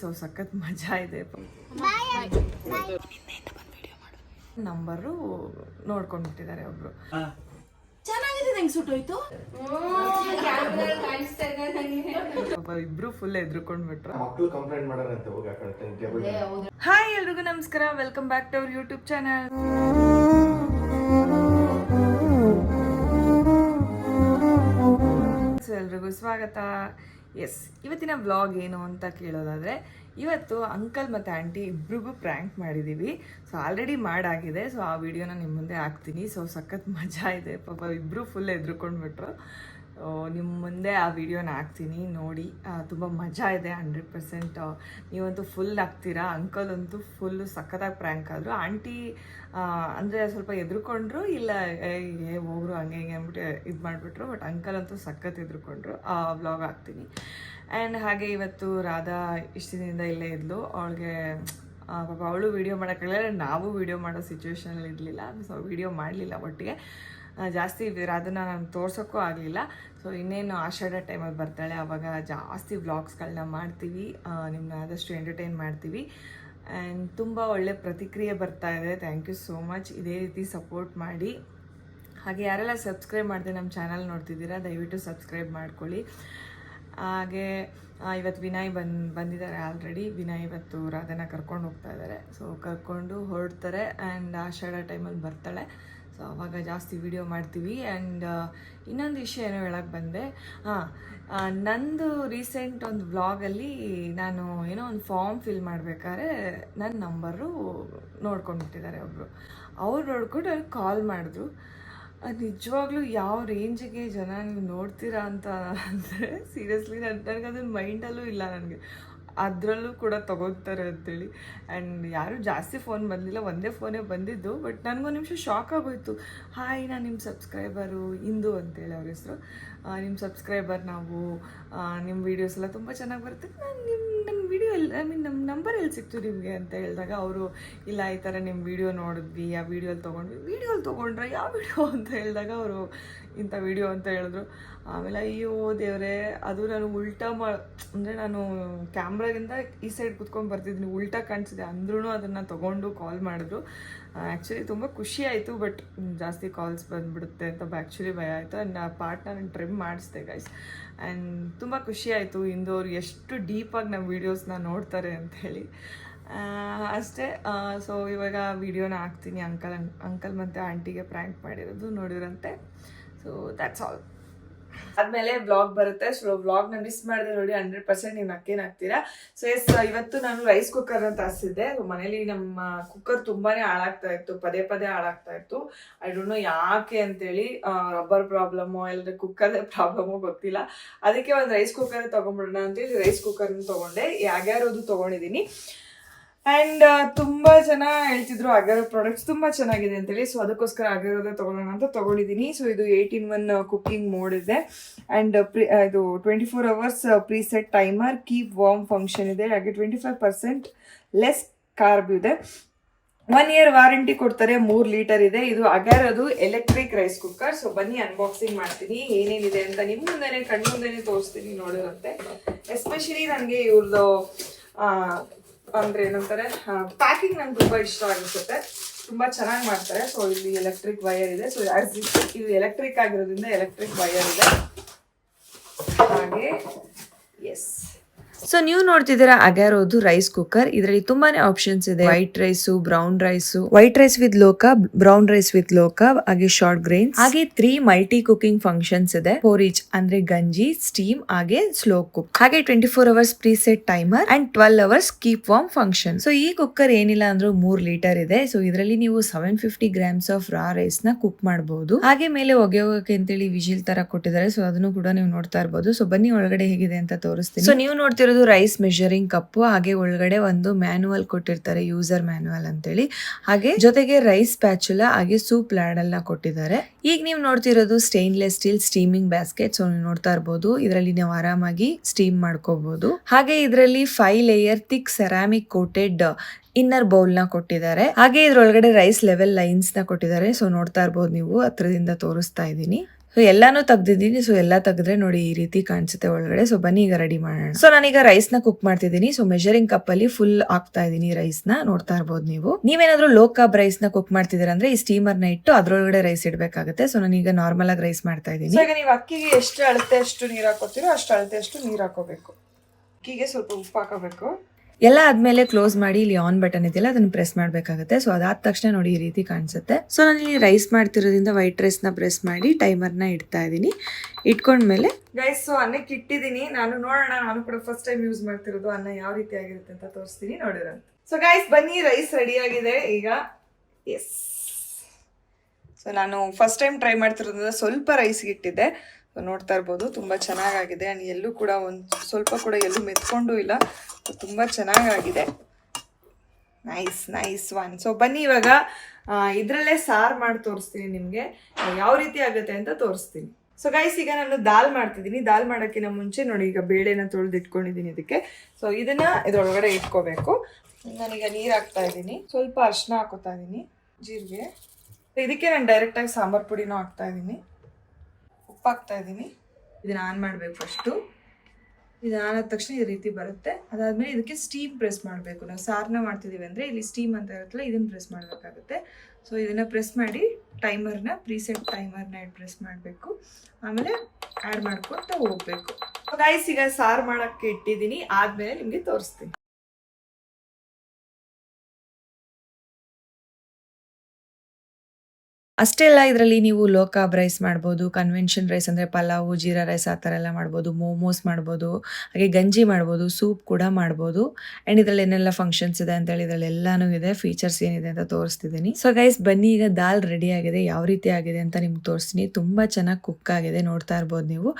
So ಸಖತ್ ಮಜಾ ಇದೆ ನಂಬರು ನೋಡ್ಕೊಂಡ್ಬಿಟ್ಟಿದ್ದಾರೆ ಒಬ್ರು. ಚೆನ್ನಾಗಿದೆ ನಂಗೆ ಸುಟ್ಟೋಯ್ತು ಪಾಪ ಇಬ್ರು ಫುಲ್ ಎದ್ರುಕೊಂಡ್ಬಿಟ್ರು ಹಾಯ್ ಎಲ್ರಿಗೂ ನಮಸ್ಕಾರ welcome back to our YouTube channel ಎಲ್ರಿಗೂ ಸ್ವಾಗತ. ಎಸ್ ಇವತ್ತಿನ ವ್ಲಾಗ್ ಏನು ಅಂತ ಕೇಳೋದಾದರೆ, ಇವತ್ತು ಅಂಕಲ್ ಮತ್ತು ಆಂಟಿ ಇಬ್ರಿಗೂ ಪ್ರ್ಯಾಂಕ್ ಮಾಡಿದ್ದೀವಿ ಸೊ ಆಲ್ರೆಡಿ ಮಾಡಾಗಿದೆ. ಸೊ ಆ ವಿಡಿಯೋನ ನಿಮ್ಮ ಮುಂದೆ ಹಾಕ್ತೀನಿ. ಸೊ ಸಖತ್ ಮಜಾ ಇದೆ. ಪಾಪ ಇಬ್ಬರು ಫುಲ್ ಎದ್ರುಕೊಂಡ್ಬಿಟ್ರು. ನಿಮ್ಮ ಮುಂದೆ ಆ ವಿಡಿಯೋನ ಹಾಕ್ತೀನಿ, ನೋಡಿ. ತುಂಬ ಮಜಾ ಇದೆ ಹಂಡ್ರೆಡ್ ಪರ್ಸೆಂಟ್ ನೀವಂತೂ ಫುಲ್ ಆಗ್ತೀರಾ? ಅಂಕಲ್ ಅಂತೂ ಫುಲ್ಲು ಸಖತ್ತಾಗಿ ಪ್ರ್ಯಾಂಕ್ ಆದರು. ಆಂಟಿ ಅಂದರೆ ಸ್ವಲ್ಪ ಎದ್ರುಕೊಂಡ್ರು, ಇಲ್ಲ, ಏ ಹೋಗ್ರು, ಹಂಗೆ ಹಿಂಗೆ ಅಂದ್ಬಿಟ್ಟು ಇದು ಮಾಡಿಬಿಟ್ರು. ಬಟ್ ಅಂಕಲ್ ಅಂತೂ ಸಖತ್ ಎದ್ರುಕೊಂಡ್ರು. ವ್ಲಾಗ್ ಹಾಕ್ತೀನಿ. ಆ್ಯಂಡ್ ಹಾಗೆ ಇವತ್ತು ರಾಧಾ ಇಷ್ಟು ದಿನದಿಂದ ಇಲ್ಲೇ ಇದ್ಲು. ಅವಳಿಗೆ ಪಾಪ ಅವಳು ವೀಡಿಯೋ ಮಾಡೋಕ್ಕಾಗಲಿಲ್ಲ. ನಾವು ವೀಡಿಯೋ ಮಾಡೋ ಸಿಚುವೇಶನಲ್ಲಿ ಇರಲಿಲ್ಲ. ಸೊ ವೀಡಿಯೋ ಮಾಡಲಿಲ್ಲ ಒಟ್ಟಿಗೆ. ಜಾಸ್ತಿ ಅದನ್ನು ನಾನು ತೋರ್ಸೋಕ್ಕೂ ಆಗಲಿಲ್ಲ. ಸೊ ಇನ್ನೇನು ಆಷಾಢ ಟೈಮಲ್ಲಿ ಬರ್ತಾಳೆ ಆವಾಗ ಜಾಸ್ತಿ ವ್ಲಾಗ್ಸ್ಗಳನ್ನ ಮಾಡ್ತೀವಿ. ನಿಮ್ಮನ್ನ ಆದಷ್ಟು ಎಂಟರ್ಟೈನ್ ಮಾಡ್ತೀವಿ. ಆ್ಯಂಡ್ ತುಂಬ ಒಳ್ಳೆ ಪ್ರತಿಕ್ರಿಯೆ ಬರ್ತಾ ಇದೆ. ಥ್ಯಾಂಕ್ ಯು ಸೋ ಮಚ್ ಇದೇ ರೀತಿ ಸಪೋರ್ಟ್ ಮಾಡಿ. ಹಾಗೆ ಯಾರೆಲ್ಲ ಸಬ್ಸ್ಕ್ರೈಬ್ ಮಾಡಿದೆ ನಮ್ಮ ಚಾನಲ್ ನೋಡ್ತಿದ್ದೀರಾ, ದಯವಿಟ್ಟು ಸಬ್ಸ್ಕ್ರೈಬ್ ಮಾಡ್ಕೊಳ್ಳಿ. ಹಾಗೆ ಇವತ್ತು ವಿನಯ್ ಬಂದು, ಬಂದಿದ್ದಾರೆ ಆಲ್ರೆಡಿ ವಿನಯ್ ಇವತ್ತು ರಾಧನ ಕರ್ಕೊಂಡು ಹೋಗ್ತಾ ಇದ್ದಾರೆ. ಸೊ ಕರ್ಕೊಂಡು ಹೊರಡ್ತಾರೆ. ಆ್ಯಂಡ್ ಆಷಾಢ ಟೈಮಲ್ಲಿ ಬರ್ತಾಳೆ. ಸೊ ಅವಾಗ ಜಾಸ್ತಿ ವಿಡಿಯೋ ಮಾಡ್ತೀವಿ. ಆ್ಯಂಡ್ ಇನ್ನೊಂದು ವಿಷಯ ಏನೋ ಹೇಳಕ್ಕೆ ಬಂದೆ. ಹಾಂ ನಂದು ರೀಸೆಂಟ್ ಒಂದು ವ್ಲಾಗಲ್ಲಿ ನಾನು ಏನೋ ಒಂದು ಫಾರ್ಮ್ ಫಿಲ್ ಮಾಡಬೇಕಾದ್ರೆ ನನ್ನ ನಂಬರು ನೋಡ್ಕೊಂಡ್ಬಿಟ್ಟಿದ್ದಾರೆ ಒಬ್ಬರು ಅವ್ರು ನೋಡ್ಕೊಂಡು ಅವ್ರಿಗೆ ಕಾಲ್ ಮಾಡಿದ್ರು. ನಿಜವಾಗ್ಲೂ ಯಾವ ರೇಂಜಿಗೆ ಜನ ನೀವು ನೋಡ್ತೀರಾ ಅಂತ ಅಂದರೆ ಸೀರಿಯಸ್ಲಿ ನನ್ನ ನನಗೆ ಅದನ್ನ ಮೈಂಡಲ್ಲೂ ಇಲ್ಲ ನನಗೆ. ಅದರಲ್ಲೂ ಕೂಡ ತಗೋತಾರೆ ಅಂತೇಳಿ. ಆ್ಯಂಡ್ ಯಾರೂ ಜಾಸ್ತಿ ಫೋನ್ ಬಂದಿಲ್ಲ, ಒಂದೇ ಫೋನೇ ಬಂದಿದ್ದು ಬಟ್ ನನಗೊಂದು ನಿಮಿಷ ಶಾಕ್ ಆಗೋಯ್ತು. ಹಾಯ್ ನಾನು ನಿಮ್ಮ ಸಬ್ಸ್ಕ್ರೈಬರು ಇಂದು ಅಂತೇಳಿ ಅವ್ರ ಹೆಸರು. ನಿಮ್ಮ ಸಬ್ಸ್ಕ್ರೈಬರ್ ನಾವು ನಿಮ್ಮ ವೀಡಿಯೋಸ್ ಎಲ್ಲ ತುಂಬ ಚೆನ್ನಾಗಿ ಬರುತ್ತೆ. ನಾನು ನಿಮ್ಮ ನಮ್ಮ ವಿಡಿಯೋ ಎಲ್ಲಿ ಐ ಮೀನ್ ನಮ್ಮ ನಂಬರ್ ಎಲ್ಲಿ ಸಿಕ್ತು ನಿಮಗೆ ಅಂತ ಹೇಳಿದಾಗ ಅವರು, ಇಲ್ಲ, ಈ ಥರ ನಿಮ್ಮ ವಿಡಿಯೋ ನೋಡಿದ್ವಿ, ಆ ವಿಡಿಯೋಲಿ ತೊಗೊಂಡ್ವಿ. ವಿಡಿಯೋಲಿ ತೊಗೊಂಡ್ರೆ? ಯಾವ ವಿಡಿಯೋ ಅಂತ ಹೇಳಿದಾಗ ಅವರು, ಇಂಥ ವಿಡಿಯೋ ಅಂತ ಹೇಳಿದ್ರು. ಆಮೇಲೆ ಅಯ್ಯೋ ದೇವರೇ, ಅದು ನಾನು ಉಲ್ಟಾ ಮಾ, ಅಂದರೆ ನಾನು ಕ್ಯಾಮ್ರಾಗಿಂದ ಈ ಸೈಡ್ ಕುತ್ಕೊಂಡು ಬರ್ತಿದ್ದೀನಿ. ಉಲ್ಟಾ ಕಾಣಿಸಿದೆ. ಅಂದ್ರೂ ಅದನ್ನು ತೊಗೊಂಡು ಕಾಲ್ ಮಾಡಿದ್ರು. ಆ್ಯಕ್ಚುಲಿ ತುಂಬ ಖುಷಿ ಆಯಿತು ಬಟ್ ಜಾಸ್ತಿ ಕಾಲ್ಸ್ ಬಂದುಬಿಡುತ್ತೆ ಅಂತ ಆ್ಯಕ್ಚುಲಿ ಭಯ ಆಯಿತು. ಆ್ಯಂಡ್ ಆ ಪಾರ್ಟ್ನ ನಾನು ಟ್ರಿಮ್ ಮಾಡಿಸ್ದೆ ಗೈಸ್ ಆ್ಯಂಡ್ ತುಂಬ ಖುಷಿ ಆಯಿತು ಇಂದು ಅವ್ರು ಎಷ್ಟು ಡೀಪಾಗಿ ನಮ್ಮ ವೀಡಿಯೋಸ್ನ ನೋಡ್ತಾರೆ ಅಂತ ಹೇಳಿ. ಅಷ್ಟೇ. ಸೊ ಇವಾಗ ವಿಡಿಯೋನ ಹಾಕ್ತೀನಿ. ಅಂಕಲ್ ಅಂಕಲ್ ಮತ್ತು ಆಂಟಿಗೆ ಪ್ರ್ಯಾಂಕ್ ಮಾಡಿರೋದು ನೋಡಿರಂತೆ ಸೊ ದ್ಯಾಟ್ಸ್ ಆಲ್ ಆದ್ಮೇಲೆ ಬ್ಲಾಗ್ ಬರುತ್ತೆ. ಸೊ ನ ಮಿಸ್ ಮಾಡಿದೆ ನೋಡಿ ಹಂಡ್ರೆಡ್ ಪರ್ಸೆಂಟ್ ನೀವು ನಕ್ಕೇನ್ ಹಾಕ್ತೀರಾ? ಸೊ ಎಸ್ ಇವತ್ತು ನಾನು ರೈಸ್ ಕುಕ್ಕರ್ ಅಂತ ತರಿಸಿದ್ದೆ ಸೊ ಮನೇಲಿ ನಮ್ಮ ಕುಕ್ಕರ್ ತುಂಬಾನೇ ಹಾಳಾಗ್ತಾ ಇತ್ತು. ಪದೇ ಪದೇ ಹಾಳಾಗ್ತಾ ಇತ್ತು. ಐ ಡೋಂಟ್ ನೋ ಯಾಕೆ ಅಂತೇಳಿ ರಬ್ಬರ್ ಪ್ರಾಬ್ಲಮ್ಮು ಇಲ್ಲದ್ರೆ ಕುಕ್ಕರ್ ಪ್ರಾಬ್ಲಮ್ಮು ಗೊತ್ತಿಲ್ಲ. ಅದಕ್ಕೆ ಒಂದು ರೈಸ್ ಕುಕ್ಕರ್ ತಗೊಂಡ್ಬಿಡೋಣ ಅಂತೇಳಿ ರೈಸ್ ಕುಕ್ಕರ್ನ ತಗೊಂಡೆ. ಯಾಗ್ಯಾರದು ತಗೊಂಡಿದ್ದೀನಿ. ಆ್ಯಂಡ್ ತುಂಬಾ ಜನ ಹೇಳ್ತಿದ್ರು ಅಗರ್ ಪ್ರಾಡಕ್ಟ್ಸ್ ತುಂಬಾ ಚೆನ್ನಾಗಿದೆ ಅಂತೇಳಿ. ಸೊ ಅದಕ್ಕೋಸ್ಕರ ಅಗರೋದೇ ತಗೊಳ್ಳೋಣ ಅಂತ ತಗೊಂಡಿದ್ದೀನಿ ಸೊ ಇದು ಏಯ್ಟೀನ್ ಒನ್ ಕುಕಿಂಗ್ ಮೋಡ್ ಇದೆ. ಅಂಡ್ ಪ್ರಿ ಇದು twenty four hours preset timer keep warm function ಇದೆ. ಹಾಗೆ twenty five percent less carb ಇದೆ. ಒನ್ ಇಯರ್ ವಾರಂಟಿ ಕೊಡ್ತಾರೆ, ಮೂರು ಲೀಟರ್ ಇದೆ. ಇದು ಅಗರದು ಎಲೆಕ್ಟ್ರಿಕ್ ರೈಸ್ ಕುಕ್ಕರ್ ಸೊ ಬನ್ನಿ ಅನ್ಬಾಕ್ಸಿಂಗ್ ಮಾಡ್ತೀನಿ. ಏನೇನಿದೆ ಅಂತ ನಿಮ್ಮ ಮುಂದೆ ಕಣ್ಣು ಮುಂದೆ ತೋರಿಸ್ತೀನಿ ನೋಡಿರುತ್ತೆ. ಎಸ್ಪೆಷಲಿ ನನಗೆ ಇವ್ರದ್ದು ಅಂದ್ರೆ ಏನಂತಾರೆ ಪ್ಯಾಕಿಂಗ್ ನಂಗೆ ತುಂಬಾ ಇಷ್ಟ ಆಗಿಸುತ್ತೆ ತುಂಬಾ ಚೆನ್ನಾಗಿ ಮಾಡ್ತಾರೆ. ಸೊ ಇಲ್ಲಿ ಎಲೆಕ್ಟ್ರಿಕ್ ವೈರ್ ಇದೆ. ಸೊ ಇದು ಎಲೆಕ್ಟ್ರಿಕ್ ಆಗಿರೋದ್ರಿಂದ ಎಲೆಕ್ಟ್ರಿಕ್ ವೈರ್ ಇದೆ. ಹಾಗೆ ಎಸ್ ಸೊ ನೀವು ನೋಡ್ತಿದ್ದೀರಾ ಅಗ್ಯಾರೋದು ರೈಸ್ ಕುಕ್ಕರ್ ಇದರಲ್ಲಿ ತುಂಬಾನೇ ಆಪ್ಷನ್ಸ್ ಇದೆ. White rice brown rice white rice with ಲೋಕ ಬ್ರೌನ್ ರೈಸ್ ವಿತ್ ಲೋಕ ಹಾಗೆ ಶಾರ್ಟ್ ಗ್ರೈನ್ಸ್ ಹಾಗೆ ತ್ರೀ ಮಲ್ಟಿ ಕುಕಿಂಗ್ ಫಂಕ್ಷನ್ಸ್ ಇದೆ. ಪೋರಿಜ್ ಅಂದ್ರೆ ಗಂಜಿ ಸ್ಟೀಮ್ ಹಾಗೆ ಸ್ಲೋ ಕುಕ್ ಹಾಗೆ twenty four hours preset timer and twelve hours keep warm function so ಈ ಕುಕ್ಕರ್ ಏನಿಲ್ಲ ಅಂದ್ರೂ ಮೂರ್ ಲೀಟರ್ ಇದೆ. ಸೊ ಇದರಲ್ಲಿ ನೀವು seven fifty grams of raw ರೈಸ್ನ cook ಮಾಡಬಹುದು ಹಾಗೆ ಮೇಲೆ ಒಗೆ ಹೋಗಕ್ಕೆ ಅಂತೇಳಿ ವಿಜಿಲ್ ತರ ಕೊಟ್ಟಿದ್ದಾರೆ. ಸೊ ಅದನ್ನು ಕೂಡ ನೀವು ನೋಡ್ತಾ ಇರಬಹುದು ಸೊ ಬನ್ನಿ ಒಳಗಡೆ ಹೇಗಿದೆ ಅಂತ ತೋರಿಸ್ತೀನಿ. ಸೊ ನೀವು ನೋಡ್ತಿರೋದು ರೈಸ್ ಮೆಷರಿಂಗ್ ಕಪ್ಪು, ಹಾಗೆ ಒಳಗಡೆ ಒಂದು ಮ್ಯಾನುವಲ್ ಕೊಟ್ಟಿರ್ತಾರೆ, ಯೂಸರ್ ಮ್ಯಾನುವಲ್ ಅಂತೇಳಿ. ಹಾಗೆ ಜೊತೆಗೆ ರೈಸ್ ಪ್ಯಾಚುಲ, ಹಾಗೆ ಸೂಪ್ ಲ್ಯಾಡಲ್ನ ಕೊಟ್ಟಿದ್ದಾರೆ. ಈಗ ನೀವು ನೋಡ್ತಿರೋದು stainless steel steaming basket, so ನೀವು ನೋಡ್ತಾ ಇರಬಹುದು ಇದರಲ್ಲಿ ನೀವು ಆರಾಮಾಗಿ ಸ್ಟೀಮ್ ಮಾಡ್ಕೋಬಹುದು ಹಾಗೆ ಇದರಲ್ಲಿ five layer thick ceramic coated inner ಬೌಲ್ನ ಕೊಟ್ಟಿದ್ದಾರೆ. ಹಾಗೆ ಇದ್ರೊಳಗಡೆ ರೈಸ್ ಲೆವೆಲ್ ಲೈನ್ಸ್ನ ಕೊಟ್ಟಿದ್ದಾರೆ, ಸೊ ನೋಡ್ತಾ ಇರ್ಬೋದು ನೀವು, ಹತ್ರದಿಂದ ತೋರಿಸ್ತಾ ಇದ್ದೀನಿ. ಸೊ ಎಲ್ಲಾನು ತೆಗ್ದಿದ್ದೀನಿ. ಸೊ ಎಲ್ಲ ತೆಗೆದ್ರೆ ನೋಡಿ ಈ ರೀತಿ ಕಾಣಿಸುತ್ತೆ ಒಳಗಡೆ. ಸೊ ಬನ್ನಿ ಈಗ ರೆಡಿ ಮಾಡೋಣ. ಸೊ ನಾನೀಗ ರೈಸ್ನ ಕುಕ್ ಮಾಡ್ತಿದ್ದೀನಿ. ಸೊ ಮೆಜರಿಂಗ್ ಕಪ್ ಅಲ್ಲಿ ಫುಲ್ ಹಾಕ್ತಾ ಇದ್ದೀನಿ ರೈಸ್ನ. ನೋಡ್ತಾ ಇರ್ಬೋದು ನೀವು. ನೀವೇನಾದ್ರೂ ಲೋ ಕಪ್ ರೈಸ್ನ ಕುಕ್ ಮಾಡ್ತಿದ್ದೀರಾ ಅಂದ್ರೆ ಈ ಸ್ಟೀಮರ್ನ ಇಟ್ಟು ಅದ್ರೊಳಗಡೆ ರೈಸ್ ಇಡಬೇಕಾಗುತ್ತೆ. ಸೊ ನಾನೀಗ ನಾರ್ಮಲ್ ಆಗಿ ರೈಸ್ ಮಾಡ್ತಾ ಇದ್ದೀನಿ. ಈಗ ನೀವು ಅಕ್ಕಿಗೆ ಎಷ್ಟು ಅಳತೆ ಅಷ್ಟು ನೀರು ಹಾಕೋತೀರೋ ಅಷ್ಟು ಅಳತೆ ಅಷ್ಟು ನೀರು ಹಾಕೋಬೇಕು. ಅಕ್ಕಿಗೆ ಸ್ವಲ್ಪ ಉಪ್ಪು ಹಾಕೋಬೇಕು. ಎಲ್ಲ ಆದ್ಮೇಲೆ ಕ್ಲೋಸ್ ಮಾಡಿ ಇಲ್ಲಿ ಆನ್ ಬಟನ್ ಇದೆಯಲ್ಲ, ಅದನ್ನ ಪ್ರೆಸ್ ಮಾಡಬೇಕಾಗುತ್ತೆ. ಸೊ ಅದಾದ ತಕ್ಷಣ ನೋಡಿ ಈ ರೀತಿ ಕಾಣಿಸುತ್ತೆ. ಸೊ ನಾನು ಇಲ್ಲಿ ರೈಸ್ ಮಾಡ್ತಿರೋದ್ರಿಂದ ವೈಟ್ ರೈಸ್ನ ಪ್ರೆಸ್ ಮಾಡಿ ಟೈಮರ್ನ ಇಡ್ತಾ ಇದ್ದೀನಿ ಇಟ್ಕೊಂಡ್ಮೇಲೆ ಗೈಸ್ ಸೊ ಅನ್ನಕ್ಕೆ ಇಟ್ಟಿದ್ದೀನಿ. ನಾನು ನೋಡೋಣ, ನಾನು ಕೂಡ ಫಸ್ಟ್ ಟೈಮ್ ಯೂಸ್ ಮಾಡ್ತಿರೋದು ಅನ್ನ ಯಾವ ರೀತಿ ಆಗಿರುತ್ತೆ ಅಂತ ತೋರಿಸ್ತೀನಿ, ನೋಡಿರೋಣ. ಸೊ ಗೈಸ್ ಬನ್ನಿ ರೈಸ್ ರೆಡಿ ಆಗಿದೆ. ಈಗ ಎಸ್ ಸೊ ನಾನು ಫಸ್ಟ್ ಟೈಮ್ ಟ್ರೈ ಮಾಡ್ತಿರೋದ್ರಿಂದ ಸ್ವಲ್ಪ ರೈಸ್ಗೆ ಇಟ್ಟಿದ್ದೆ. ನೋಡ್ತಾ ಇರ್ಬೋದು. ತುಂಬ ಚೆನ್ನಾಗಾಗಿದೆ. ಆ್ಯಂಡ್ ಎಲ್ಲೂ ಕೂಡ ಒಂದು ಸ್ವಲ್ಪ ಕೂಡ ಎಲ್ಲೂ ಮೆತ್ಕೊಂಡು ಇಲ್ಲ. ತುಂಬ ಚೆನ್ನಾಗಾಗಿದೆ. ನೈಸ್ ನೈಸ್ ಒನ್ ಸೊ ಬನ್ನಿ ಇವಾಗ ಇದರಲ್ಲೇ ಸಾರು ಮಾಡಿ ತೋರಿಸ್ತೀನಿ ನಿಮಗೆ. ಯಾವ ರೀತಿ ಆಗುತ್ತೆ ಅಂತ ತೋರಿಸ್ತೀನಿ. ಸೊ ಗೈಸ್ ಈಗ ನಾನು ದಾಲ್ ಮಾಡ್ತಿದ್ದೀನಿ. ದಾಲ್ ಮಾಡೋಕ್ಕಿಂತ ಮುಂಚೆ ನೋಡಿ, ಈಗ ಬೇಳೆನ ತೊಳೆದು ಇಟ್ಕೊಂಡಿದ್ದೀನಿ ಇದಕ್ಕೆ. ಸೊ ಇದನ್ನು ಇದರೊಳಗಡೆ ಇಟ್ಕೋಬೇಕು. ನಾನೀಗ ನೀರು ಹಾಕ್ತಾ ಇದ್ದೀನಿ. ಸ್ವಲ್ಪ ಅರಿಶಿನ ಹಾಕೋತಾ ಇದ್ದೀನಿ. ಜೀರಿಗೆ. ಇದಕ್ಕೆ ನಾನು ಡೈರೆಕ್ಟಾಗಿ ಸಾಂಬಾರು ಪುಡಿನೂ ಹಾಕ್ತಾ ಇದ್ದೀನಿ. ಉಪ್ಪು ಹಾಕ್ತಾ ಇದ್ದೀನಿ. ಇದನ್ನ ಆನ್ ಮಾಡಬೇಕು ಫಸ್ಟು ಇದು ಆನ್ ಆದ ತಕ್ಷಣ ಈ ರೀತಿ ಬರುತ್ತೆ. ಅದಾದಮೇಲೆ ಇದಕ್ಕೆ ಸ್ಟೀಮ್ ಪ್ರೆಸ್ ಮಾಡಬೇಕು. ನಾವು ಸಾರನ್ನ ಮಾಡ್ತಿದ್ದೀವಿ ಅಂದರೆ ಇಲ್ಲಿ ಸ್ಟೀಮ್ ಅಂತ ಇರುತ್ತಲ್ಲ ಇದನ್ನು ಪ್ರೆಸ್ ಮಾಡಬೇಕಾಗುತ್ತೆ. ಸೊ ಇದನ್ನು ಪ್ರೆಸ್ ಮಾಡಿ ಟೈಮರ್ನ ಪ್ರೀಸೆಟ್ ಟೈಮರ್ನ ಪ್ರೆಸ್ ಮಾಡಬೇಕು. ಆಮೇಲೆ ಆ್ಯಡ್ ಮಾಡ್ಕೊತಾ ಹೋಗ್ಬೇಕು. ಗೈಸ್ ಈಗ ಸಾರು ಮಾಡೋಕ್ಕೆ ಇಟ್ಟಿದ್ದೀನಿ. ಆದಮೇಲೆ ನಿಮಗೆ ತೋರಿಸ್ತೀನಿ. ಅಷ್ಟೇ ಅಲ್ಲ ಇದರಲ್ಲಿ ನೀವು ಲೋಕಾಬ್ ರೈಸ್ ಮಾಡ್ಬೋದು ಕನ್ವೆನ್ಷನ್ ರೈಸ್ ಅಂದರೆ ಪಲಾವು, ಜೀರಾ ರೈಸ್ ಆ ಥರ ಎಲ್ಲ ಮಾಡ್ಬೋದು ಮೋಮೋಸ್ ಮಾಡ್ಬೋದು, ಹಾಗೆ ಗಂಜಿ ಮಾಡ್ಬೋದು ಸೂಪ್ ಕೂಡ ಮಾಡ್ಬೋದು. ಆ್ಯಂಡ್ ಇದರಲ್ಲಿ ಏನೆಲ್ಲ ಫಂಕ್ಷನ್ಸ್ ಇದೆ ಅಂತೇಳಿ ಇದರಲ್ಲಿ ಎಲ್ಲಾನು ಇದೆ. ಫೀಚರ್ಸ್ ಏನಿದೆ ಅಂತ ತೋರಿಸ್ತಿದ್ದೀನಿ. ಸೊ ಗೈಸ್ ಬನ್ನಿ, ಈಗ ದಾಲ್ ರೆಡಿ ಆಗಿದೆ, ಯಾವ ರೀತಿ ಆಗಿದೆ ಅಂತ ನಿಮ್ಗೆ ತೋರಿಸ್ತೀನಿ. ತುಂಬ ಚೆನ್ನಾಗಿ ಕುಕ್ ಆಗಿದೆ, ನೋಡ್ತಾ ಇರ್ಬೋದು ನೀವು.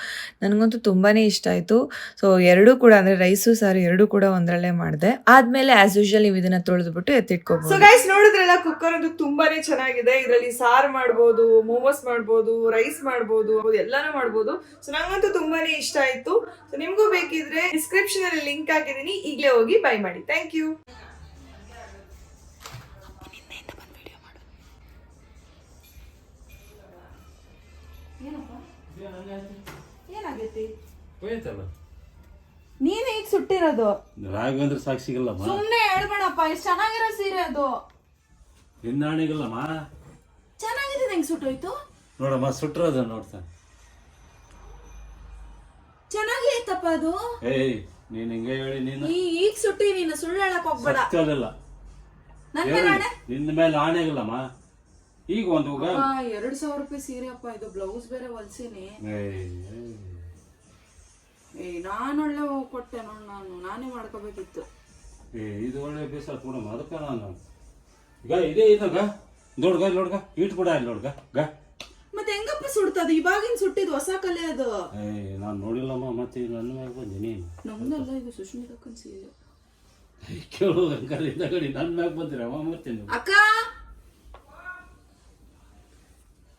ನನಗಂತೂ ತುಂಬಾ ಇಷ್ಟ ಆಯಿತು. ಸೊ ಎರಡೂ ಕೂಡ ಅಂದರೆ ರೈಸು ಸಾರು ಎರಡೂ ಕೂಡ ಒಂದರಲ್ಲೇ ಮಾಡಿದೆ. ಆದಮೇಲೆ ಆ್ಯಸ್ ಯೂಶುವಲ್ ನೀವು ಇದನ್ನು ತೊಳೆದ್ಬಿಟ್ಟು ಸೊ ಎತ್ತಿಟ್ಕೋಬೋದು ಗೈಸ್ ನೋಡಿದ್ರಲ್ಲ ಕುಕ್ಕರ್ ಅದು ತುಂಬಾನೇ ಚೆನ್ನಾಗಿದೆ. ಇದರಲ್ಲಿ ಸಾರು ಮಾಡ್ಬೋದು ಮೋಮೋಸ್ ಮಾಡ್ಬೋದು ರೈಸ್ ಮಾಡ್ಬೋದು ಎಲ್ಲಾನು ಮಾಡ್ಬೋದು. ಸೊ ನಂಗಂತೂ ತುಂಬಾನೇ ಇಷ್ಟ ಆಯ್ತು. ಸೊ ನಿಮ್ಗೂ ಬೇಕಿದ್ರೆ ಡಿಸ್ಕ್ರಿಪ್ಷನ್ ಅಲ್ಲಿ ಲಿಂಕ್ ಹಾಕಿದೀನಿ ಈಗಲೇ ಹೋಗಿ ಬೈ ಮಾಡಿ. ಥ್ಯಾಂಕ್ ಯು ಏನಾಗೈತಿ? ನೀನ್ ಈಗ ಸುಟ್ಟಿರೋದು. ರಾಘವೇಂದ್ರ ಸಾಕ್ಷಿ ಸಿಗಲ್ಲಮ್ಮ. ಸುಮ್ನೆ ಹೇಳ್ಬೇಡಪ್ಪ ಎಷ್ಟು ಚೆನ್ನಾಗಿರೋ ಸೀರೆ ಅದು. ನಿನ್ನ ಹಣಿಗಲ್ಲಮ್ಮ ಚೆನ್ನಾಗಿದೆ ಹೆಂಗ್ ಸುಟ್ಟೋಯ್ತು ನೋಡಮ್ಮ ಸುಟ್ಟಿರೋದು ನೋಡ್ತಾನೆ ಚೆನ್ನಾಗಿ ಐತಪ್ಪ ಅದು. ಏಯ್ ನೀನ್ ಹಿಂಗೆ ಹೇಳಿ ನೀನು ಈ ಈಗ ಸುಟ್ಟಿ ನೀನು ಸುಳ್ಳು ಹೇಳಕ್ ಹೋಗ್ಬೇಡ. ಸತ್ಯಲ್ಲ ನನ್ ಮೇಲೆ ಆಣೆ? ನಿನ್ನ ಮೇಲೆ ಆಣೆಗಲ್ಲಮ್ಮ ಈಗ ಒಂದು ಹೋಗ. ಅಪ್ಪ, ಎರಡ್ ಸಾವಿರ ರೂಪಾಯಿ ಸೀರೆ ಅಪ್ಪ ಇದು ಬ್ಲೌಸ್ ಬೇರೆ ಹೊಲ್ಸೀನಿ. ಏ ನಾನೊಳ್ಳೆ ಕೊಟ್ಟೆ ನೋಡ್ ನಾನು ನಾನೇ ಮಾಡ್ಕೋಬೇಕಿತ್ತು. ಏ ಇದು ಒಳ್ಳೆ ಬೇಸ ಕೊಡಮ್ಮ ಅದಕ್ಕೆ ನಾನು. ಈಗ ಇದೇ ಇದಾಗ ನೋಡ್ಗ ನೋಡ್ಗ ಹೀಟ್ ಕೂಡ ಇಲ್ಲಿ ನೋಡ್ಗ ಗ. ಮತ್ತೆ ಹೆಂಗಪ್ಪ ಸುಡ್ತದ ಇವಾಗಿನ ಸುಟ್ಟಿದ್ ಹೊಸ ಕಲೆ ಅದು. ಏಯ್ ನಾನು ನೋಡಿಲ್ಲಮ್ಮ ಮತ್ತೆ ನನ್ನ ಮ್ಯಾಗ ಬಂದೀನಿ ನಮ್ದಲ್ಲ ಇದು ಸುಶ್ಮಿತ ಸೀರೆ ಕೇಳು ಅಂಕಲಿಂದ ಗಡಿ ನನ್ನ ಮ್ಯಾಗ ಬಂದಿರಮ್ಮ ಮತ್ತೆ ನೀವು. ಅಕ್ಕ!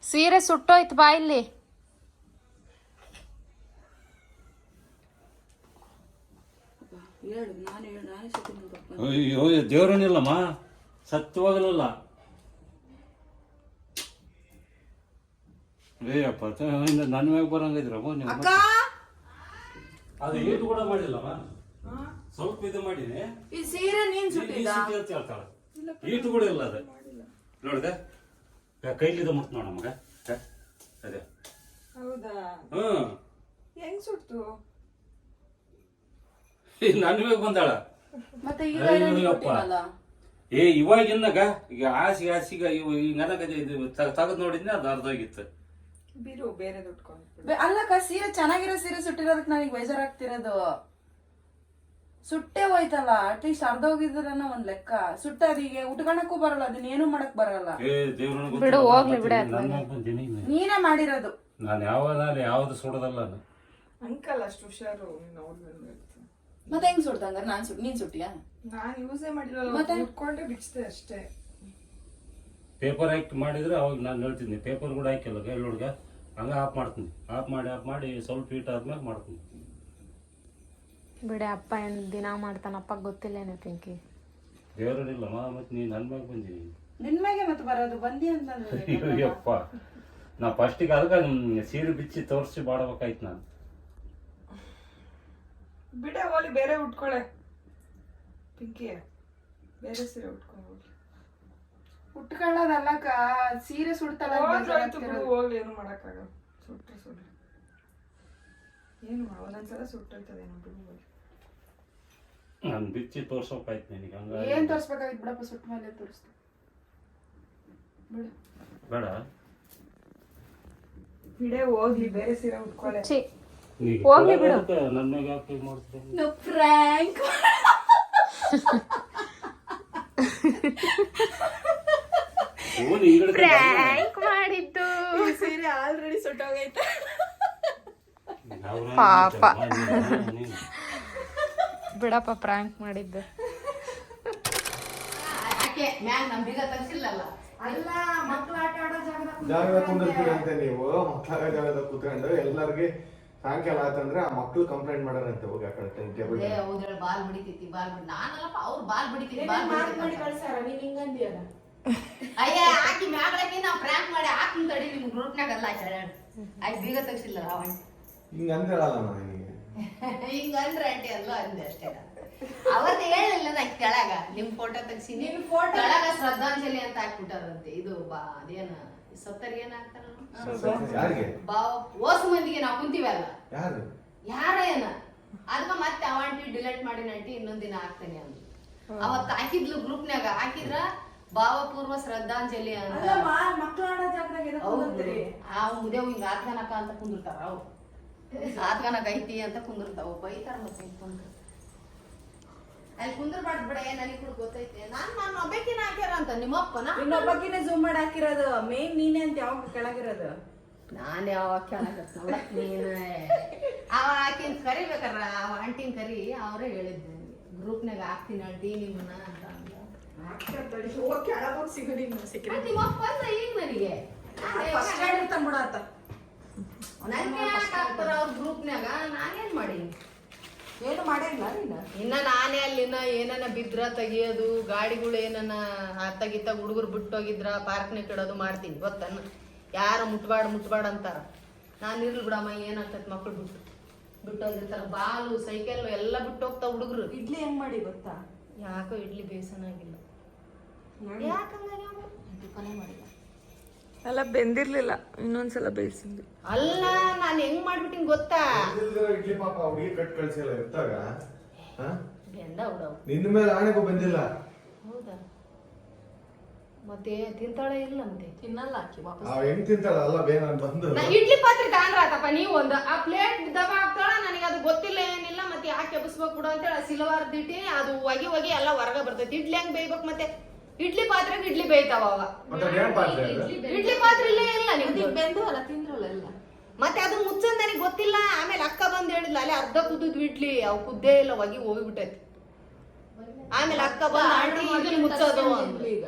ಸೀರೆ ಸುಟ್ಟೋಯ್ತು ಬಾ ಇಲ್ಲಿ. ಹೇಳು ನಾನು ಹೇಳು ನಾನೇ ಸುತ್ತಿ ಅಯ್ಯೋ ದೇವ್ರನಿಲ್ಲಮ್ಮ ಸತ್ಯವಾಗಲಿಲ್ಲ ಏಯಪ್ಪ ನನ್ನ ಮ್ಯಾಗ ಬರಂಗಿದ್ರಮ್ಮ ನೀವು ಅಕ್ಕ! ಅದು ಕೂಡ ಮಾಡಿಲ್ಲಮ್ಮ ಸ್ವಲ್ಪ ಇದು ಮಾಡೀನಿ ಈ ಸೀರೆ ನೀನ್ ಸುಟ್ಟಿದ್ದ? ಅಂತ ಹೇಳ್ತಾಳೆ. ಕೂಡ ಇಲ್ಲ ಅದು. ನೋಡಿದೆ? ಕೈಲಿದ ಮುಟ್ ನೋಡ ಮಗ? ಅದೇ. ಹೌದಾ? ಹ್ಮ್ ಹೆಂಗ್ ಸುಡ್ತು? ಈ ನನ್ನ ಮ್ಯಾಗ ಬಂದಾಳ. ಮತ್ತೆ ಈಗ. ಏ ಇವಾಗಿನ್ನಾಗ ಈಗ ಆಸಿಗೆ ಆಸಿಗೆ ಇವಾಗ ಈಗ ನನಗದೆ ಇದು ತೆಗೆದು ನೋಡಿದ್ನೆ ಅದು ಅರ್ಧೋಗಿತ್ತು. ಬಿರು ಬೇರೆ ದುಡ್ಕೊಂಡು ಬೆ- ಅಲ್ಲಕ್ಕ ಸೀರೆ ಚೆನ್ನಾಗಿರೋ ಸೀರೆ ಸುಟ್ಟಿರೋದಕ್ಕೆ ನನಗೆ ಬೇಜಾರಾಗ್ತಿರೋದು. ಸುಟ್ಟೆ ಹೋಯ್ತಲ್ಲ ಅಟ್ಲೀಸ್ಟ್ ಅರ್ಧ ಹೋಗಿದ್ರನ್ನ ಒಂದ್ ಲೆಕ್ಕ. ಸುಟ್ಟದೀಗೆ ಉಟ್ಕೊಳಕ್ಕೂ ಬರಲ್ಲ ಅದನ್ನ ಏನು ಮಾಡಕ್ ಬರಲ್ಲ. ಏ ದೇವ್ರನ್ನ ಬಿಡು, ಹೋಗ್ಲಿ ಬಿಡು ನೀನೇ ಮಾಡಿರೋದು. ನಾನು ಯಾವಾಗ ಯಾವ್ದು ಸುಡದಲ್ಲ ಅಂಕಲ್ ಅಷ್ಟು ಹುಷಾರು ಮತ್ತೆ ಹೆಂಗ್ ಸುಡ್ತಂಗ ನಾನ್ ಸುಟ್ ನೀನ್ ಸುಟ್ಟಿಯಾ? ನಾನು ಯೂಸೇ ಮಾಡಿರಲ್ಲ ಮತ್ತೆ? ಉಟ್ಕೊಂಡೆ ಬಿಚ್ಚಿದೆ ಅಷ್ಟೇ. ಪೇಪರ್ ಹಾಕಿ ಮಾಡಿದ್ರೆ ಅವಾಗ ನಾನು ಹೇಳ್ತೀನಿ ಪೇಪರ್ ಕೂಡ ಹಾಕಿಲ್ಲ ಕೈ ಹುಡುಗ ಹಂಗೆ ಆಫ್ ಮಾಡ್ತೀನಿ. ಆಫ್ ಮಾಡಿ ಆಫ್ ಮಾಡಿ ಸ್ವಲ್ಪ ಹೀಟ್ ಆದ್ಮೇಲೆ ಮಾಡ್ತೀನಿ. ಬಿಡೆ ಅಪ್ಪ ಏನು ದಿನ ಮಾಡ್ತಾನಪ್ಪ ಗೊತ್ತಿಲ್ಲೇನೆ ಪಿಂಕಿ ದೇವ್ರನಿಲ್ಲಮ್ಮ ಮತ್ತೆ ನೀನು ನನ್ನ ಮ್ಯಾಗ ಬಂದಿ. ನಿನ್ನ ಮ್ಯಾಗೆ ಮತ್ತೆ ಬರೋದು ಬಂದಿ ಅಂತಂದ್ರೆ ಅಯ್ಯಪ್ಪ. ನಾ ಫಸ್ಟಿಗೆ ಅದಕ್ಕೆ ಸೀರೆ ಬಿಚ್ಚಿ ತೋರಿಸಿ ಮಾಡ್ಬೇಕಾಯ್ತು ನಾನು. ಬಿಡೆ ಹೋಗಿ ಬೇರೆ ಉಟ್ಕೊಳ್ಳೆ ಪಿಂಕಿ ಬೇರೆ ಸೀರೆ ಉಟ್ಕೊಂಡು ಉಟ್ಕೊಳ್ಳೋದಲ್ಲಕ್ಕ ಸೀರೆ ಹೋದ್ರಾಯ್ತು ಬಿಡು ಹೋಗ್ಲಿ ಏನು ಮಾಡಕ್ಕಾಗಲ್ಲ. ಸುಟ್ರೆ ಸುಡ್ಲಿ ಏನು ಮಾಡೋ ಒಂದೊಂದ್ಸಲ ಸುಟ್ಟೋಯ್ತದೇನೋ ಬಿಡು ಹೋಗ್ಲಿ. ನಾನು ಬಿಚ್ಚಿ ತೋರ್ಸೋಕಾಯ್ತು ನಿನಗೆ ಏನ್ ಹಂಗಾಗಿ ತೋರ್ಸ್ಬೇಕಾಗಿತ್ತು ಬಿಡಪ್ಪ ಸುಟ್ಟ ಮೇಲೆ ತೋರಿಸ್ತು ಬಿಡು. ಬೇಡ. ಬಿಡೆ ಹೋಗ್ಲಿ ಬೇರೆ ಸೀರೆ ಉಟ್ಕೊಳೆ ಛೀ ಹೋಗಿ ಹೋಗ್ಲಿ ಬಿಡು. ಅದಕ್ಕೆ ನನ್ನ ಮ್ಯಾಗ ಯಾಕೆ ಹೀಗ್ ಫ್ರ್ಯಾಂಕ್ ಪ್ರ್ಯಾಂಕ್ ಮಾಡಿದ್ದು. ಸೀರೆ ಆಲ್ರೆಡಿ ಸುಟ್ಟೋಗೈತೆ ಪಾಪ. ಬಿಡಪ್ಪ ಪ್ರ್ಯಾಂಕ್ ಮಾಡಿದ್ದು. ಜಾಗದಾಗ ಜಾಗದಾಗ ಕುಂದಿರ್ತೀರಿ ಅಂತ ನೀವು. ಮಕ್ಕಳ ಜಾಗದಾಗ ಕುತ್ಕೊಂಡು ಎಲ್ಲರಿಗೆ ಸಾಯಂಕಾಲ ಆತಂದ್ರೆ ಆ ಮಕ್ಳು ಕಂಪ್ಲೇಂಟ್ ಮಾಡಾರಂತೆ. ಹೋಗಿ ಆ ಕಡೆ ಟೇಬಲ್ ಬಾಲ್ ಬಿಡಿತೈತಿ ಬಾಲ್ ಬಿಡ್ ನಾನಲ್ಲಪ್ಪ ಅವ್ರು ಬಾಲ್ ಬಿಡಿತೈತಿ ಬಾಲ್ ಮಾಡಿ ಕಳ್ಸಾರ ನೀನ್ ಹಿಂಗಂದಿಯಲ್ಲ ಅಯ್ಯ ಹಾಕಿ ಮ್ಯಾಗಳಾಕಿ ನಾವು ಪ್ರ್ಯಾಂಕ್ ಮಾಡಿ ಹಾಕಿ ತಡಿ ನಿಮ್ ಗ್ರೂಪ್ನಾಗ ಅಲ್ಲ ಆಯ್ತು ಆಯ್ತು ಬೀಗ ತೆಗ್ಸಿಲ್ಲ ಅವ. ಹಿಂಗ ಅಂದಿರಲ್ಲ ನಾನು ನಿನಗೆ ಹಿಂಗ ಅಂದ್ರೆ ಆಂಟಿ ಅಲ್ಲ ಅಂದೆ ಅಷ್ಟೇ ಅವತ್ತು ಹೇಳಿಲ್ಲ ನಾ ಕೆಳಗ. ನಿಮ್ ಫೋಟೋ ತೆಗ್ಸಿ. ನಿಮ್ ಫೋಟೋ ಕೆಳಗ ಶ್ರದ್ಧಾಂಜಲಿ ಅಂತ ಹಾಕ್ಬಿಟ್ಟಾರಂತೆ. ಇದು ಬಾ ಅದೇನ ಸತ್ತರಿಗೆ ಏನ್ ಹಾಕ್ತಾರ ಬಾ ಓಸ್ ಮಂದಿಗೆ ನಾವು ಕುಂತೀವಲ್ಲ. ಯಾರು? ಯಾರ ಏನ ಅದಕ್ಕ ಮತ್ತೆ ಅವಾಂಟಿ ಡಿಲೀಟ್ ಮಾಡಿ ನಂಟಿ ಇನ್ನೊಂದಿನ ದಿನ ಹಾಕ್ತೇನೆ ಅಂದ್ರು ಅವತ್ತು ಹಾಕಿದ್ಲು ಗ್ರೂಪ್ನಾಗ ಹಾಕಿದ್ರ ಭಾವಪೂರ್ವ ಶ್ರದ್ಧಾಂಜಲಿ ಅಂತ. ಅಲ್ಲ ಮಾ- ಮಕ್ಳು ಆಡೋ ಜಾಗದಾಗ ಎದಕ್ ಕುಂದಿರ್ತೀರಿ? ಆ ಮುದೇವ್ ಹಿಂಗ ಆತ್ಗನಕ ಅಂತ ಕುಂದಿರ್ತಾರ ಅವು. ಆತ್ಗನಕ ಐತಿ ಅಂತ ಕುಂದಿರ್ತಾವ ಬೈತಾರ ಮತ್ತೆ ಕುಂದ್ರ. ಅಲ್ಲಿ ಕುಂದ್ರಬಾರ್ದು ಬಿಡ ಏನ್ ನನಗ್ ಕೂಡ ಗೊತ್ತೈತೆ. ನಾನ್ ನಾನು ಒಬ್ಬಕಿನ ಹಾಕ್ಯಾರ ಅಂತ ನಿಮ್ಮಪ್ಪನ ಇನ್ನೊಬ್ಬಕಿನ ಜೂಮ್ ಮಾಡಿ ಹಾಕಿರೋದು ಮೇನ್ ನೀನೆ ಅಂತ ಯಾವಾಗ ಕೆಳಗಿರೋದು? ನಾನ್ ಯಾವಾಗ ಕೇಳಕತ್ ನೋಡ ನೀನು. ಅವ ಆಕಿನ್ ಕರಿಬೇಕಾರ ಅವ ಆಂಟಿನ್ ಕರಿ ಅವ್ರೆ ಹೇಳಿದ್ದೆ. ಗ್ರೂಪ್ನಾಗ ಹಾಕ್ತೀನಿ ಅಡ್ಡಿ ನಿಮ್ಮನ್ನ ಅಂತ. ಅಂದ ಮತ್ತ್ ನಿಮ್ಮಪ್ಪ ಅಂದ ಈಗ ನನಗೆ. ತಂದ್ಬಿಡತ್ತ ನನ್ಗೆ ಹಾಕ್ತಾರ ಅವ್ರ ಗ್ರೂಪ್ನಾಗ ನಾನೇನು ಮಾಡೀನಿ? ಏನು ಮಾಡಿಲ್ಲ ನೀನು? ಇನ್ನ ನಾನೇ ಅಲ್ಲಿನ ಏನನ ಬಿದ್ರ ತೆಗಿಯೋದು ಗಾಡಿಗಳು ಏನನ ಹತ್ತಗಿತ್ತ ಹುಡುಗರು ಬಿಟ್ಟೋಗಿದ್ರ ಪಾರ್ಕ್ನಾಗ ಇಡೋದು ಮಾಡ್ತೀನಿ. ಗೊತ್ತನ್ನ ಯಾರು ಮುಟ್ಬಾಡ್ ಮುಟ್ಬಾಡ್ ಅಂತಾರ? ನಾನು ಇರ್ಲಿ ಬಿಡಮ್ಮ ಏನಾಗ್ತೈತೆ ಮಕ್ಳು ಬಿಟ್ಟು. ಬಿಟ್ಟೋಗಿರ್ತಾರ. ಬಾಲು ಸೈಕಲ್ ಎಲ್ಲ ಬಿಟ್ಟು ಹೋಗ್ತಾವ ಹುಡುಗರು. ಇಡ್ಲಿ ಹೆಂಗ್ ಮಾಡಿ ಗೊತ್ತಾ? ಯಾಕೋ ಇಡ್ಲಿ ಬೇಸನ ಆಗಿಲ್ಲ. ಎಲ್ಲ ಬೆಂದಿರ್ಲಿಲ್ಲ. ಇನ್ನೊಂದ್ಸಲ ಬೇಯಿಸಿದ್ವಿ ಅಲ್ಲ ನಾನು ಹೆಂಗ್ ಮಾಡ್ಬಿಟ್ಟಿನ್ ಗೊತ್ತಾ? ಇಡ್ಲಿ ಪಾಪ ಹುಡುಗಿ ಕಟ್ ಕಳ್ಸಿಲ್ಲ ಇರ್ತಾಗ. ನಿನ್ನ ಮೇಲೆ ಆಣೆಗೂ ಬಂದಿಲ್ಲ. ಹೌದಾ? ಮತ್ತೆ ತಿಂತಾಳೆ ಇಲ್ಲ ಮತ್ತೆ ತಿನ್ನಲ್ಲ ಆಕಿ ವಾಪಸ್ ಆ ಹೆಂಗ್ ತಿಂತಾಳ? ಅಲ್ಲ ಬೇ ನಾನು ಬಂದು. ನಾ ಇಡ್ಲಿ ಪಾತ್ರೆ ತಗೊಂಡ್ರಾತಪ್ಪ ನೀವು ಒಂದು. ಆ ಪ್ಲೇಟ್ ದಬ ಹಾಕ್ತಾಳ ನನಗೆ ಅದು ಗೊತ್ತಿಲ್ಲ ಏನಿಲ್ಲ. ಮತ್ತೆ ಯಾಕೆ ಎಬ್ಸ್ಬೇಕು ಬಿಡು ಅಂತೇಳಿ ಸಿಲ್ವರ್ ದಿಟ್ಟಿ ಅದು ಒಗಿ ಒಗಿ ಎಲ್ಲ ಹೊರಗ ಬರ್ತೈತಿ. ಇಡ್ಲಿ ಹೆಂಗ್ ಬೇಯ್ಬೇಕು ಮತ್ತೆ? ಇಡ್ಲಿ ಪಾತ್ರೆಗೆ ಇಡ್ಲಿ ಬೇಯ್ತಾವ ಅವ ಮತ್ತೆ ಏನ್ ಪಾತ್ರೆ ಅದು? ಇಡ್ಲಿ ಪಾತ್ರೆ ಇಲ್ಲೇ ಇಲ್ಲ ನಿಮ್ದು. ಬೆಂದು ಅಲ್ಲ ತಿಂದ್ರಲ್ಲ ಎಲ್ಲ. ಮತ್ತೆ ಅದು ಮುಚ್ಚಂದ ನನಗೆ ಗೊತ್ತಿಲ್ಲ. ಆಮೇಲೆ ಅಕ್ಕ ಬಂದ್ ಹೇಳಿದ್ಲ ಅಲ್ಲೇ ಅರ್ಧ ಕುದ್ದು ಇಡ್ಲಿ ಅವು ಕುದ್ದೇ ಇಲ್ಲ ಹೋಗಿ ಹೋಗ್ಬಿಟ್ಟೈತಿ. ಆಮೇಲೆ ಅಕ್ಕ ಬಂದ್ ಆಂಟಿ ಇದನ್ನ ಮುಚ್ಚೋದು ಅಂದ್ಲು. ಈಗ.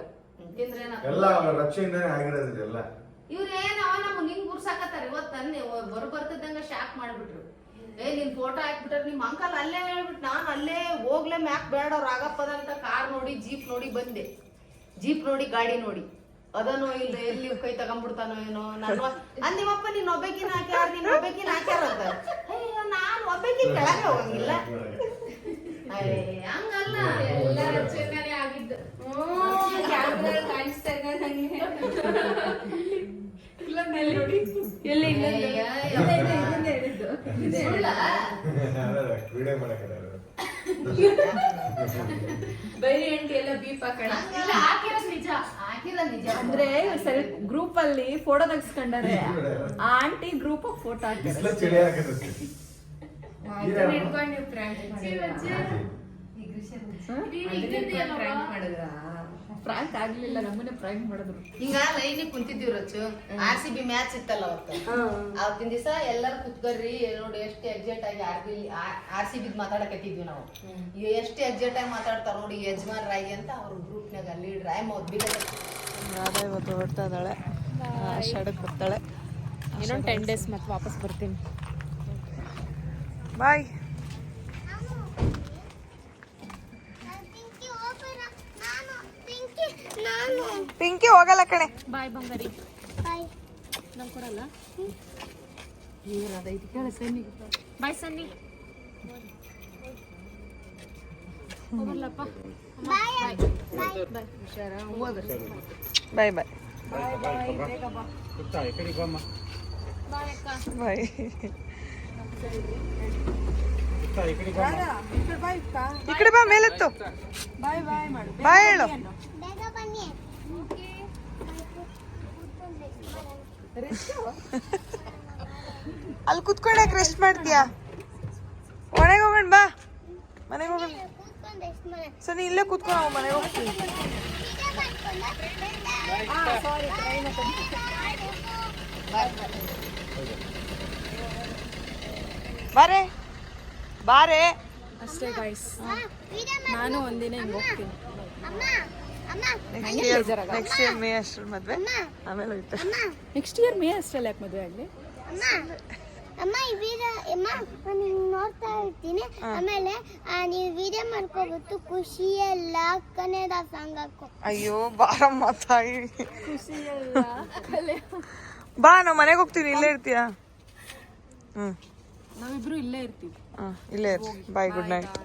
ತಿಂದ್ರೇನ? ಎಲ್ಲ ರಕ್ಷೆಯಿಂದಾನೇ ಆಗಿರೋದು ಎಲ್ಲ. ಇವ್ರ ಏನ್ ಅವ ನಮ್ಗ್ ಹಿಂಗ್ ಗುರ್ಸಾಕತ್ತಾರ? ಇವತ್ ತನ್ನೆ ಬರ್ ಬರ್ತಿದ್ದಂಗ ಶಾಕ್ ಮಾಡ್ಬಿಟ್ರು. ಏ ನಿನ್ ಫೋಟೋ ಹಾಕ್ಬಿಟ್ರ ನಿಮ್ ಅಂಕಲ್ ಅಲ್ಲೇ ಹೇಳ್ಬಿಟ್ ನಾನ್ ಅಲ್ಲೇ ಹೋಗ್ಲೇ ಮ್ಯಾಕ್ ಬೇಡ ಅವ್ರ ಆಗಪ್ಪದ ಅಂತ ಕಾರ್ ನೋಡಿ ಜೀಪ್ ನೋಡಿ ಬಂದೆ. ಜೀಪ್ ನೋಡಿ ಗಾಡಿ ನೋಡಿ. ಅದನೋ ಇಲ್ಲ ಎಲ್ಲಿ ಕೈ ತಗೊಂಡ್ಬಿಡ್ತಾನೋ ಏನೋ ನಾನು ಅಂದ್ ನಿಮ್ಮಪ್ಪ ನೀನ್ ಒಬ್ಬಕಿನ ಹಾಕ್ಯಾರ ನೀನ್ ಒಬ್ಬಕಿನ ಹಾಕ್ಯಾರ ಅಂತ. ಅಯ್ಯೋ ಇಲ್ಲ ಒಬ್ಬಕಿನ ಕೆಳಗೆ ಹೋಗಂಗಿಲ್ಲ. ಅಯ್ಯ, ಹಂಗಲ್ಲ. ಎಲ್ಲ ಇಲ್ಲ ಆಗಿದ್ದು ಎಲ್ಲಿ ವಿಡಿಯೋ ಮಾಡಕ್ಕೆ ಬೈರಿ ಅಂಟಿ ಎಲ್ಲ ಬೀಪ್ ಹಾಕೋಣ. ಇಲ್ಲ, ಹಾಕಿರೋದ್ ನಿಜ. ಹಾಕಿರೋದ್ ನಿಜ. ಅಂದ್ರೆ ಸರಿ ಗ್ರೂಪ್ ಅಲ್ಲಿ ಫೋಟೋ ತೆಗಿಸ್ಕೊಂಡಾರೆ ಆ ಆಂಟಿ ಗ್ರೂಪ್ ಫೋಟೋ ಹಾಕಿದ್ರೆ ಫ್ರಾಂಕ್ ಆಗ್ಲಿಲ್ಲ ನಮ್ಮನೆ ಪ್ರಾಂಕ್ ಮಾಡಿದ್ರು. ಹಿಂಗ line ಕುಂತಿದ್ವಿ Rachu. R C B match ಇತ್ತಲ್ಲ ಅವತ್ತು. ಅವತ್ತಿನ ದಿವಸ ಎಲ್ಲರೂ ಕುತ್ಕೊರ್ರಿ ನೋಡಿ ಎಷ್ಟು ಎಕ್ಸೈಟ್ ಆಗಿ R B R C B ಮಾತಾಡಕತ್ತಿದ್ವಿ ನಾವು. ಎಷ್ಟು ಎಕ್ಸೈಟ್ ಆಗಿ ಮಾತಾಡ್ತಾರ ನೋಡಿ ಯಜಮಾನ್ರಾಗಿ ಅಂತ ಅವ್ರ ಗ್ರೂಪ್ನಾಗ ಲೀಡ್ರ್ ಆಯ್ ಮೌದ್ ಬಿಗ ರಾಧಾ ಇವತ್ತು ಹೊರಡ್ತಾ ಇದ್ದಾಳೆ ಆಷಾಢಕ್ಕೆ ಬರ್ತಾಳೆ ಇನ್ನೊಂದು ಟೆನ್ ಡೇಸ್ ಮತ್ತೆ ವಾಪಸ್ ಬರ್ತೀನಿ. ಬಾಯ್ ಪಿಂಕಿ ಹೋಗಲ್ಲ ಕಣೆ. ಬಾಯ್ ಬಂಗಾರಿ. ಬಾಯ್ ಸನ್ನಿ. ಬಾಯ್. ಬಾಯ್. ಬಾಯ್. ಬಾಯ್ ಕಡೆ ಬಾಯ್ ಬಾಯ್ ಕುತ್ತ, ಈ ಕಡೆ ಬಾಯ್ ಈ ಕಡೆ ಬಾ ಮೇಲೆತ್ತು. ಬಾಯ್ ಬಾಯ್ ಮಾಡು. ಬಾಯ್ ಹೇಳು. ಅಲ್ಲಿ ಕುತ್ಕೊಂಡಾಗ ರೆಸ್ಟ್ ಮಾಡ್ತೀಯಾ? ಮನೆಗೆ ಹೋಗೋಣ ಬಾ. ಮನೆಗೆ ಹೋಗೋಣ ಸೊ ನೀ ಇಲ್ಲೇ ಕುತ್ಕೊಂಡು ನಾವು ಮನೆಗೆ ಹೋಗ್ತೀವಿ. ಬಾರೆ. ಬಾರೆ. ಅಷ್ಟೇ ಗಾಯ್ಸ್ ನಾನು ಒಂದಿನ ಹಿಂಗೆ ಹೋಗ್ತೀನಿ. Next year next year May ಅಷ್ಟ್ರ ಮದ್ವೆ. ಆಮೇಲೆ ಹೋಯ್ತು ನೆಕ್ಸ್ಟ್ ಇಯರ್ ಮೇ ಅಷ್ಟರಲ್ಲಿ ಯಾಕೆ ಮದುವೆ ಆಗಲಿ? ಅಮ್ಮ ಈ ವಿಡಿಯೋ ಅಮ್ಮ ನಾನು ನೋಡ್ತಾ ಇರ್ತೀನಿ. ಆಮೇಲೆ ಆ, ನೀವು ವಿಡಿಯೋ ಮಾಡ್ಕೋಬಿಟ್ಟು ಖುಷಿಯಲ್ಲ ಕನ್ನಡ ಸಾಂಗ್ ಹಾಕೋ. ಅಯ್ಯೋ ಬಾರಮ್ಮ ತಾಯಿ. ಬಾ ನಾವು ಮನೆಗೆ ಹೋಗ್ತೀನಿ ಇಲ್ಲೇ ಇರ್ತೀಯಾ? ಹ್ಮ್. ನಾವಿಬ್ರು ಇಲ್ಲೇ ಇರ್ತೀವಿ. ಹಾಂ ಇಲ್ಲೇ ಇರ್ತೀವಿ. Bye good night